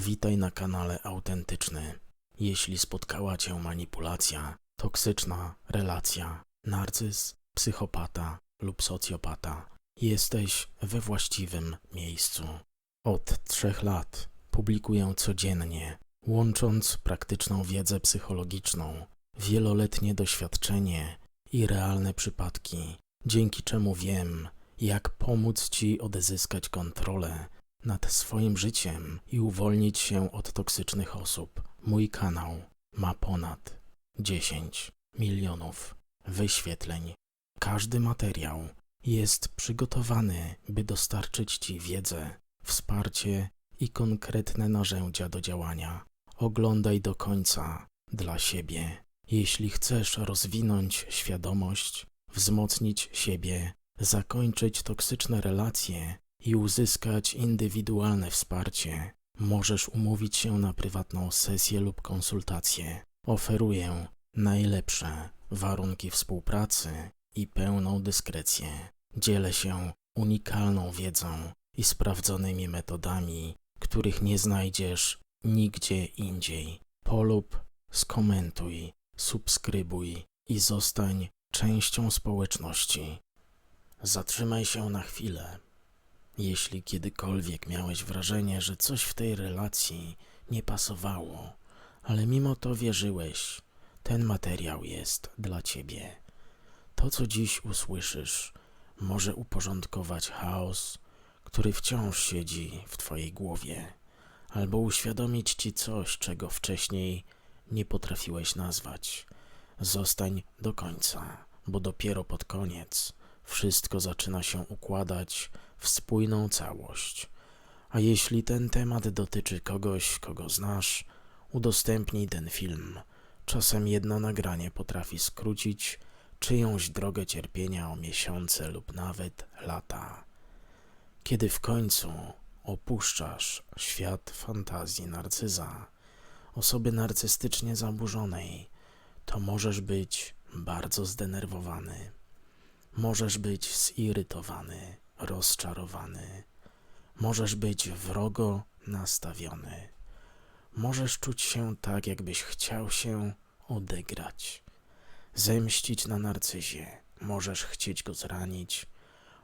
Witaj na kanale Autentyczny. Jeśli spotkała Cię manipulacja, toksyczna relacja, narcyz, psychopata lub socjopata, jesteś we właściwym miejscu. Od trzech lat publikuję codziennie, łącząc praktyczną wiedzę psychologiczną, wieloletnie doświadczenie i realne przypadki, dzięki czemu wiem, jak pomóc Ci odzyskać kontrolę nad swoim życiem i uwolnić się od toksycznych osób. Mój kanał ma ponad 10 milionów wyświetleń. Każdy materiał jest przygotowany, by dostarczyć Ci wiedzę, wsparcie i konkretne narzędzia do działania. Oglądaj do końca dla siebie. Jeśli chcesz rozwinąć świadomość, wzmocnić siebie, zakończyć toksyczne relacje i uzyskać indywidualne wsparcie, możesz umówić się na prywatną sesję lub konsultację. Oferuję najlepsze warunki współpracy i pełną dyskrecję. Dzielę się unikalną wiedzą i sprawdzonymi metodami, których nie znajdziesz nigdzie indziej. Polub, skomentuj, subskrybuj i zostań częścią społeczności. Zatrzymaj się na chwilę. Jeśli kiedykolwiek miałeś wrażenie, że coś w tej relacji nie pasowało, ale mimo to wierzyłeś, ten materiał jest dla ciebie. To, co dziś usłyszysz, może uporządkować chaos, który wciąż siedzi w twojej głowie, albo uświadomić ci coś, czego wcześniej nie potrafiłeś nazwać. Zostań do końca, bo dopiero pod koniec wszystko zaczyna się układać w spójną całość. A jeśli ten temat dotyczy kogoś, kogo znasz, udostępnij ten film. Czasem jedno nagranie potrafi skrócić czyjąś drogę cierpienia o miesiące lub nawet lata. Kiedy w końcu opuszczasz świat fantazji narcyza, osoby narcystycznie zaburzonej, to możesz być bardzo zdenerwowany. Możesz być zirytowany, rozczarowany. Możesz być wrogo nastawiony. Możesz czuć się tak, jakbyś chciał się odegrać. Zemścić na narcyzie. Możesz chcieć go zranić.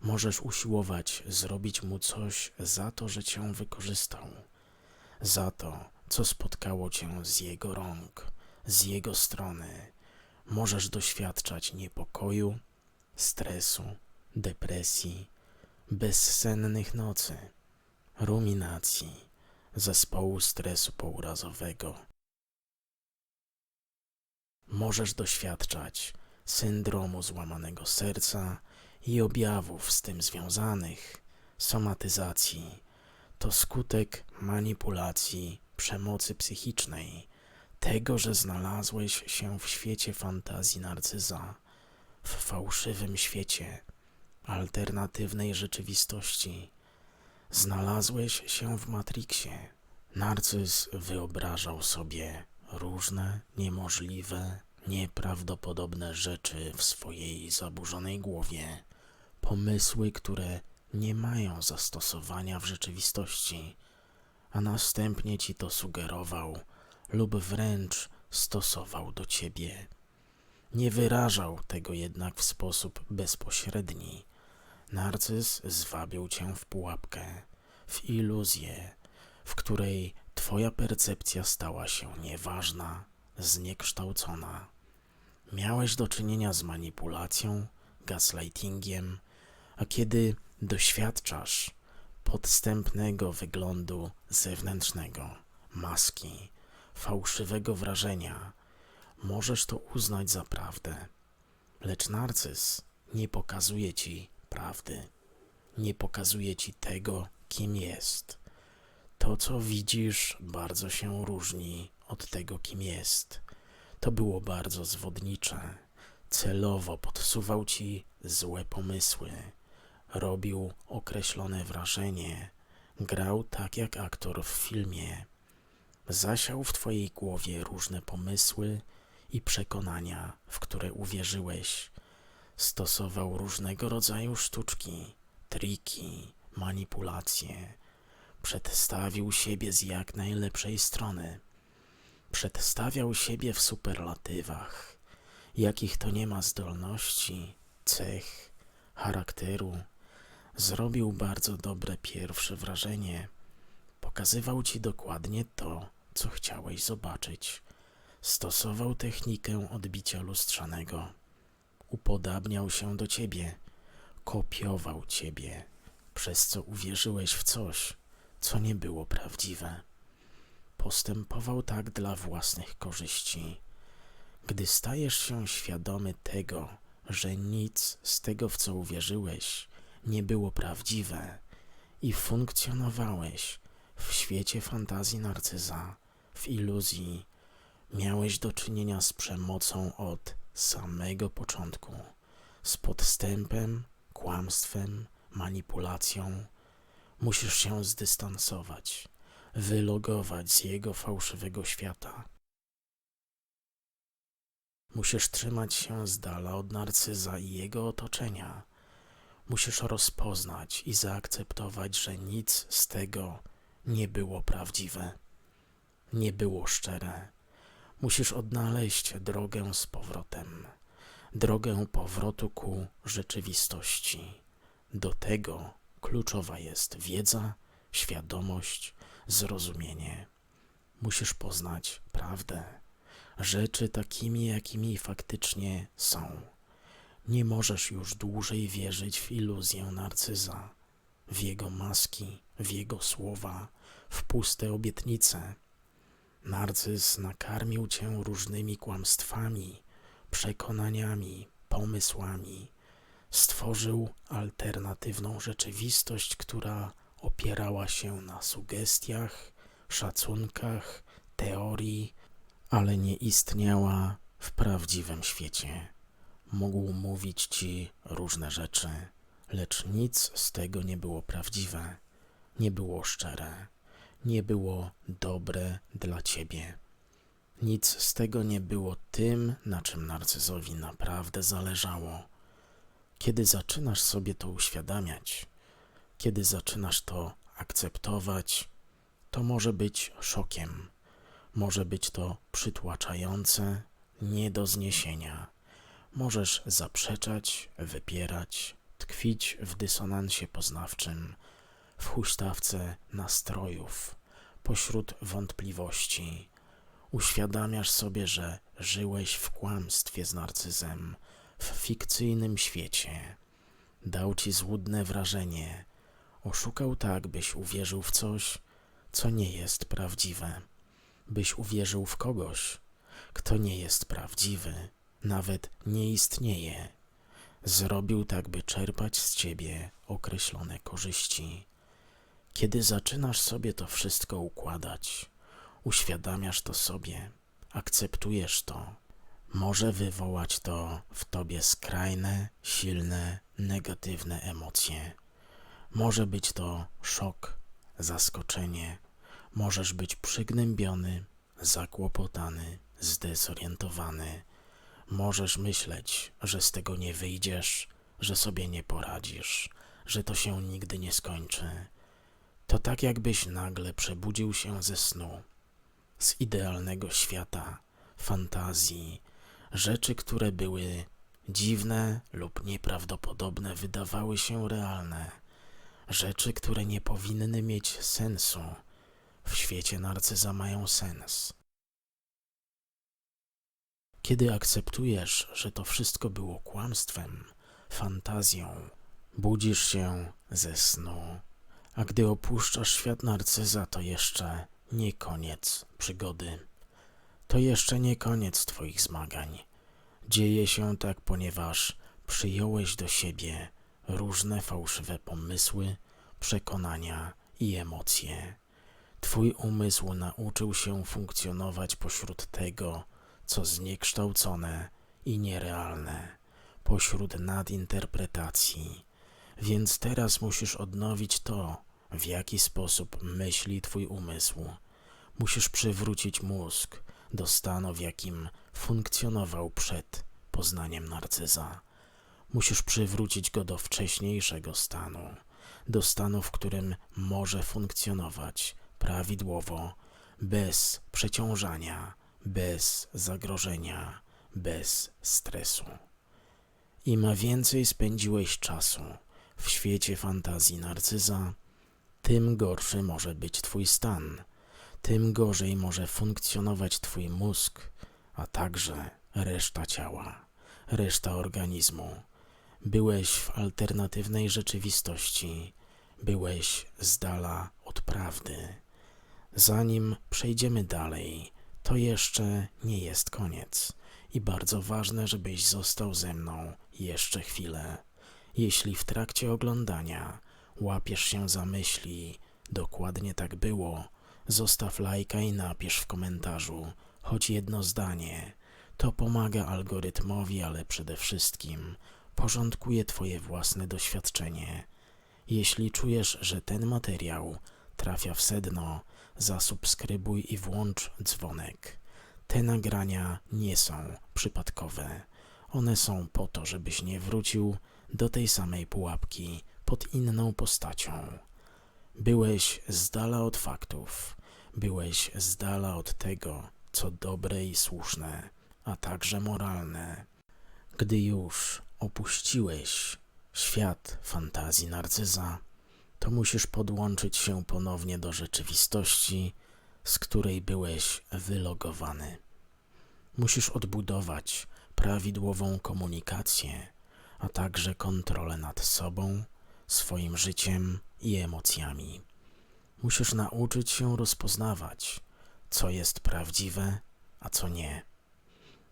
Możesz usiłować zrobić mu coś za to, że cię wykorzystał. Za to, co spotkało cię z jego rąk, z jego strony. Możesz doświadczać niepokoju, stresu, depresji, bezsennych nocy, ruminacji, zespołu stresu pourazowego. Możesz doświadczać syndromu złamanego serca i objawów z tym związanych, somatyzacji. To skutek manipulacji, przemocy psychicznej, tego, że znalazłeś się w świecie fantazji narcyza, w fałszywym świecie, alternatywnej rzeczywistości. Znalazłeś się w Matrixie. Narcyz wyobrażał sobie różne, niemożliwe, nieprawdopodobne rzeczy w swojej zaburzonej głowie, pomysły, które nie mają zastosowania w rzeczywistości, a następnie ci to sugerował lub wręcz stosował do ciebie. Nie wyrażał tego jednak w sposób bezpośredni. Narcyz zwabił cię w pułapkę, w iluzję, w której twoja percepcja stała się nieważna, zniekształcona. Miałeś do czynienia z manipulacją, gaslightingiem, a kiedy doświadczasz podstępnego wyglądu zewnętrznego, maski, fałszywego wrażenia, możesz to uznać za prawdę. Lecz narcyz nie pokazuje ci prawdy, nie pokazuje ci tego, kim jest. To, co widzisz, bardzo się różni od tego, kim jest. To było bardzo zwodnicze. Celowo podsuwał ci złe pomysły, robił określone wrażenie, grał tak jak aktor w filmie. Zasiał w twojej głowie różne pomysły i przekonania, w które uwierzyłeś. Stosował różnego rodzaju sztuczki, triki, manipulacje. przedstawił siebie z jak najlepszej strony. Przedstawiał siebie w superlatywach, jakich to nie ma zdolności, cech, charakteru. Zrobił bardzo dobre pierwsze wrażenie. Pokazywał ci dokładnie to, co chciałeś zobaczyć. Stosował technikę odbicia lustrzanego. Upodabniał się do ciebie, kopiował ciebie, przez co uwierzyłeś w coś, co nie było prawdziwe. Postępował tak dla własnych korzyści. Gdy stajesz się świadomy tego, że nic z tego, w co uwierzyłeś, nie było prawdziwe i funkcjonowałeś w świecie fantazji narcyza, w iluzji, miałeś do czynienia z przemocą od samego początku, z podstępem, kłamstwem, manipulacją. Musisz się zdystansować, wylogować z jego fałszywego świata. Musisz trzymać się z dala od narcyza i jego otoczenia. Musisz rozpoznać i zaakceptować, że nic z tego nie było prawdziwe, nie było szczere. Musisz odnaleźć drogę z powrotem, drogę powrotu ku rzeczywistości. Do tego kluczowa jest wiedza, świadomość, zrozumienie. Musisz poznać prawdę, rzeczy takimi, jakimi faktycznie są. Nie możesz już dłużej wierzyć w iluzję narcyza, w jego maski, w jego słowa, w puste obietnice. Narcyz nakarmił cię różnymi kłamstwami, przekonaniami, pomysłami. Stworzył alternatywną rzeczywistość, która opierała się na sugestiach, szacunkach, teorii, ale nie istniała w prawdziwym świecie. Mógł mówić ci różne rzeczy, lecz nic z tego nie było prawdziwe, nie było szczere, nie było dobre dla ciebie. Nic z tego nie było tym, na czym narcyzowi naprawdę zależało. Kiedy zaczynasz sobie to uświadamiać, kiedy zaczynasz to akceptować, to może być szokiem, może być to przytłaczające, nie do zniesienia. Możesz zaprzeczać, wypierać, tkwić w dysonansie poznawczym, w huśtawce nastrojów, pośród wątpliwości. Uświadamiasz sobie, że żyłeś w kłamstwie z narcyzem, w fikcyjnym świecie. Dał ci złudne wrażenie. Oszukał tak, byś uwierzył w coś, co nie jest prawdziwe. Byś uwierzył w kogoś, kto nie jest prawdziwy, nawet nie istnieje. Zrobił tak, by czerpać z ciebie określone korzyści. Kiedy zaczynasz sobie to wszystko układać, uświadamiasz to sobie, akceptujesz to, może wywołać to w tobie skrajne, silne, negatywne emocje. Może być to szok, zaskoczenie, możesz być przygnębiony, zakłopotany, zdezorientowany. Możesz myśleć, że z tego nie wyjdziesz, że sobie nie poradzisz, że to się nigdy nie skończy. To tak, jakbyś nagle przebudził się ze snu, z idealnego świata, fantazji, rzeczy, które były dziwne lub nieprawdopodobne, wydawały się realne, rzeczy, które nie powinny mieć sensu. W świecie narcyza mają sens. Kiedy akceptujesz, że to wszystko było kłamstwem, fantazją, budzisz się ze snu, a gdy opuszczasz świat narcyza, to jeszcze nie koniec przygody. To jeszcze nie koniec Twoich zmagań. Dzieje się tak, ponieważ przyjąłeś do siebie różne fałszywe pomysły, przekonania i emocje. Twój umysł nauczył się funkcjonować pośród tego, co zniekształcone i nierealne, pośród nadinterpretacji. Więc teraz musisz odnowić to, w jaki sposób myśli Twój umysł. Musisz przywrócić mózg do stanu, w jakim funkcjonował przed poznaniem narcyza. Musisz przywrócić go do wcześniejszego stanu, do stanu, w którym może funkcjonować prawidłowo, bez przeciążania, bez zagrożenia, bez stresu. Im więcej spędziłeś czasu w świecie fantazji narcyza, tym gorszy może być Twój stan, tym gorzej może funkcjonować Twój mózg, a także reszta ciała, reszta organizmu. Byłeś w alternatywnej rzeczywistości, byłeś z dala od prawdy. Zanim przejdziemy dalej, to jeszcze nie jest koniec i bardzo ważne, żebyś został ze mną jeszcze chwilę. Jeśli w trakcie oglądania łapiesz się za myśli, dokładnie tak było, zostaw lajka i napisz w komentarzu choć jedno zdanie. To pomaga algorytmowi, ale przede wszystkim porządkuje Twoje własne doświadczenie. Jeśli czujesz, że ten materiał trafia w sedno, zasubskrybuj i włącz dzwonek. Te nagrania nie są przypadkowe. One są po to, żebyś nie wrócił do tej samej pułapki pod inną postacią. Byłeś z dala od faktów, byłeś z dala od tego, co dobre i słuszne, a także moralne. Gdy już opuściłeś świat fantazji narcyza, to musisz podłączyć się ponownie do rzeczywistości, z której byłeś wylogowany. Musisz odbudować prawidłową komunikację, a także kontrolę nad sobą, swoim życiem i emocjami. Musisz nauczyć się rozpoznawać, co jest prawdziwe, a co nie.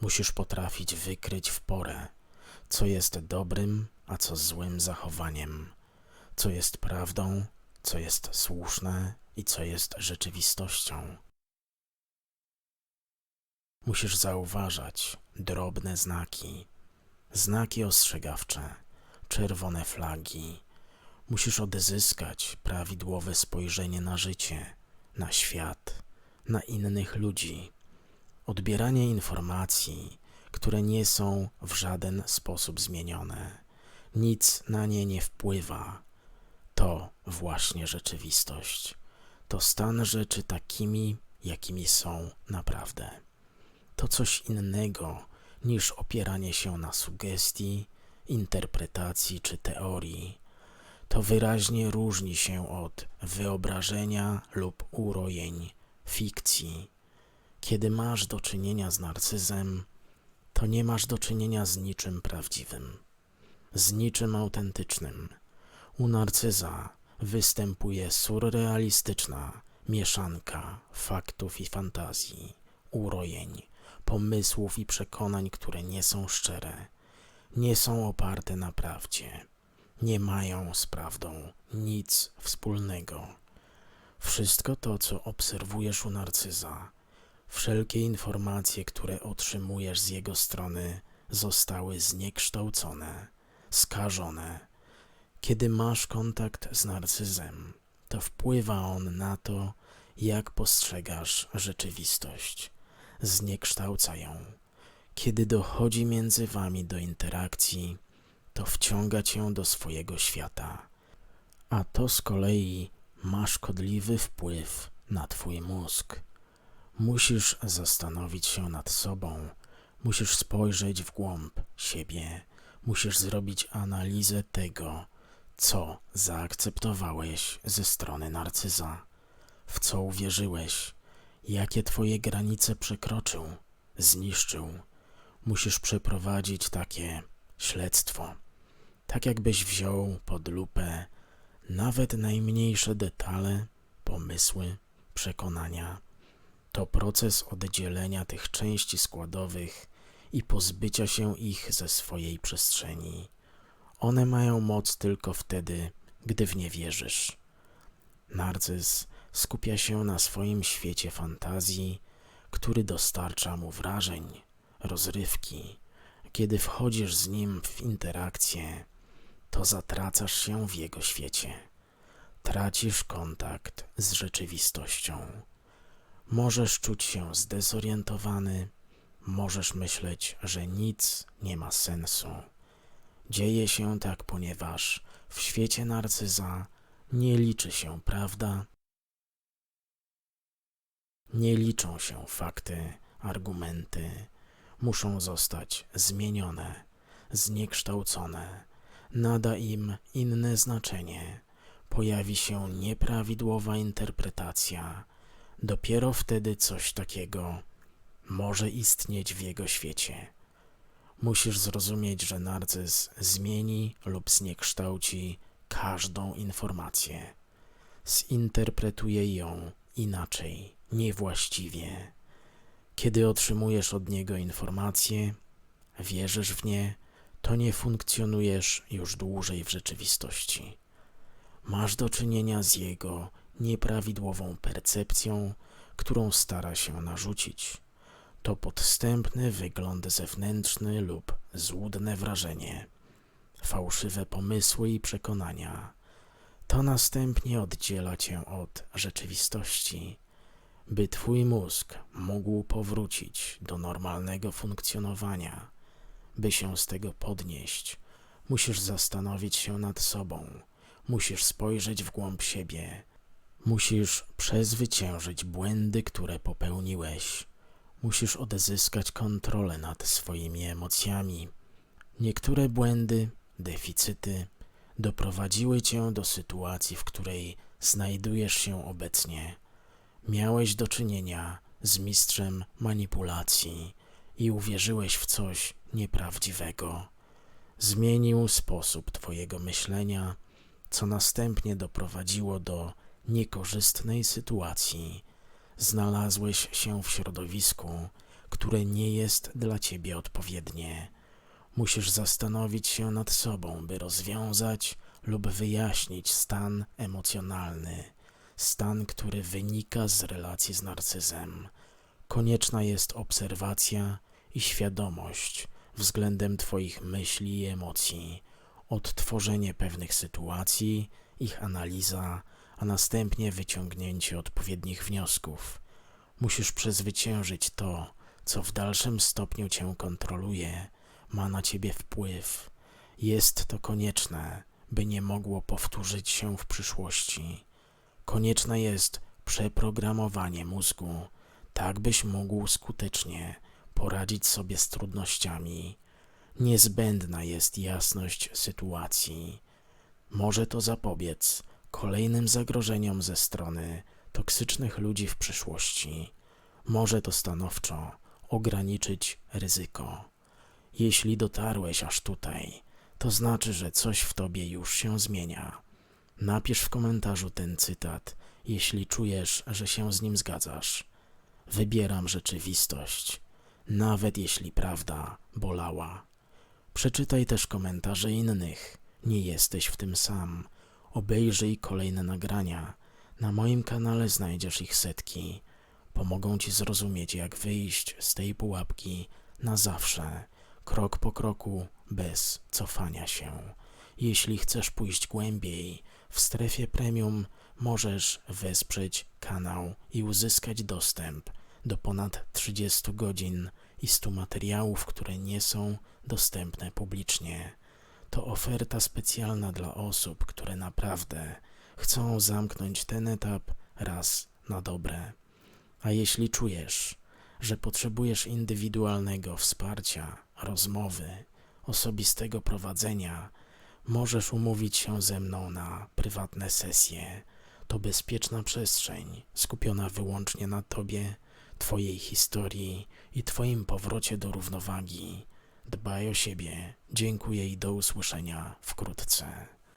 Musisz potrafić wykryć w porę, co jest dobrym, a co złym zachowaniem, co jest prawdą, co jest słuszne i co jest rzeczywistością. Musisz zauważać drobne znaki, znaki ostrzegawcze, czerwone flagi. Musisz odzyskać prawidłowe spojrzenie na życie, na świat, na innych ludzi. Odbieranie informacji, które nie są w żaden sposób zmienione. Nic na nie nie wpływa. To właśnie rzeczywistość. To stan rzeczy takimi, jakimi są naprawdę. To coś innego niż opieranie się na sugestii, interpretacji czy teorii. To wyraźnie różni się od wyobrażenia lub urojeń fikcji. Kiedy masz do czynienia z narcyzem, to nie masz do czynienia z niczym prawdziwym, z niczym autentycznym. U narcyza występuje surrealistyczna mieszanka faktów i fantazji, urojeń, pomysłów i przekonań, które nie są szczere, nie są oparte na prawdzie, nie mają z prawdą nic wspólnego. Wszystko to, co obserwujesz u narcyza, wszelkie informacje, które otrzymujesz z jego strony, zostały zniekształcone, skażone. Kiedy masz kontakt z narcyzem, to wpływa on na to, jak postrzegasz rzeczywistość. Zniekształca ją. Kiedy dochodzi między wami do interakcji, to wciąga cię do swojego świata. A to z kolei ma szkodliwy wpływ na Twój mózg. Musisz zastanowić się nad sobą, musisz spojrzeć w głąb siebie, musisz zrobić analizę tego, co zaakceptowałeś ze strony narcyza, w co uwierzyłeś, jakie Twoje granice przekroczył, zniszczył. Musisz przeprowadzić takie śledztwo, tak jakbyś wziął pod lupę nawet najmniejsze detale, pomysły, przekonania to proces oddzielenia tych części składowych i pozbycia się ich ze swojej przestrzeni. One mają moc tylko wtedy, gdy w nie wierzysz. Narcyz skupia się na swoim świecie fantazji, który dostarcza mu wrażeń, rozrywki. Kiedy wchodzisz z nim w interakcję, to zatracasz się w jego świecie. Tracisz kontakt z rzeczywistością. Możesz czuć się zdezorientowany, możesz myśleć, że nic nie ma sensu. Dzieje się tak, ponieważ w świecie narcyza nie liczy się prawda, nie liczą się fakty, argumenty, muszą zostać zmienione, zniekształcone, nada im inne znaczenie, pojawi się nieprawidłowa interpretacja, dopiero wtedy coś takiego może istnieć w jego świecie. Musisz zrozumieć, że narcyz zmieni lub zniekształci każdą informację. Zinterpretuje ją inaczej, niewłaściwie. Kiedy otrzymujesz od niego informacje, wierzysz w nie, to nie funkcjonujesz już dłużej w rzeczywistości. Masz do czynienia z jego nieprawidłową percepcją, którą stara się narzucić. To podstępny wygląd zewnętrzny lub złudne wrażenie, fałszywe pomysły i przekonania. To następnie oddziela cię od rzeczywistości. By twój mózg mógł powrócić do normalnego funkcjonowania, by się z tego podnieść, musisz zastanowić się nad sobą, musisz spojrzeć w głąb siebie, musisz przezwyciężyć błędy, które popełniłeś, musisz odzyskać kontrolę nad swoimi emocjami. Niektóre błędy, deficyty doprowadziły cię do sytuacji, w której znajdujesz się obecnie. Miałeś do czynienia z mistrzem manipulacji i uwierzyłeś w coś nieprawdziwego. Zmienił sposób Twojego myślenia, co następnie doprowadziło do niekorzystnej sytuacji. Znalazłeś się w środowisku, które nie jest dla Ciebie odpowiednie. Musisz zastanowić się nad sobą, by rozwiązać lub wyjaśnić stan emocjonalny, stan, który wynika z relacji z narcyzem. Konieczna jest obserwacja i świadomość względem Twoich myśli i emocji, odtworzenie pewnych sytuacji, ich analiza, a następnie wyciągnięcie odpowiednich wniosków. Musisz przezwyciężyć to, co w dalszym stopniu Cię kontroluje, ma na Ciebie wpływ. Jest to konieczne, by nie mogło powtórzyć się w przyszłości. Konieczne jest przeprogramowanie mózgu, tak byś mógł skutecznie poradzić sobie z trudnościami. Niezbędna jest jasność sytuacji. Może to zapobiec kolejnym zagrożeniom ze strony toksycznych ludzi w przyszłości. Może to stanowczo ograniczyć ryzyko. Jeśli dotarłeś aż tutaj, to znaczy, że coś w tobie już się zmienia. Napisz w komentarzu ten cytat, jeśli czujesz, że się z nim zgadzasz. Wybieram rzeczywistość, nawet jeśli prawda bolała. Przeczytaj też komentarze innych. Nie jesteś w tym sam. Obejrzyj kolejne nagrania. Na moim kanale znajdziesz ich setki. Pomogą ci zrozumieć, jak wyjść z tej pułapki na zawsze, krok po kroku, bez cofania się. Jeśli chcesz pójść głębiej, w strefie premium możesz wesprzeć kanał i uzyskać dostęp do ponad 30 godzin i 100 materiałów, które nie są dostępne publicznie. To oferta specjalna dla osób, które naprawdę chcą zamknąć ten etap raz na dobre. A jeśli czujesz, że potrzebujesz indywidualnego wsparcia, rozmowy, osobistego prowadzenia, możesz umówić się ze mną na prywatne sesje. To bezpieczna przestrzeń skupiona wyłącznie na Tobie, Twojej historii i Twoim powrocie do równowagi. Dbaj o siebie. Dziękuję i do usłyszenia wkrótce.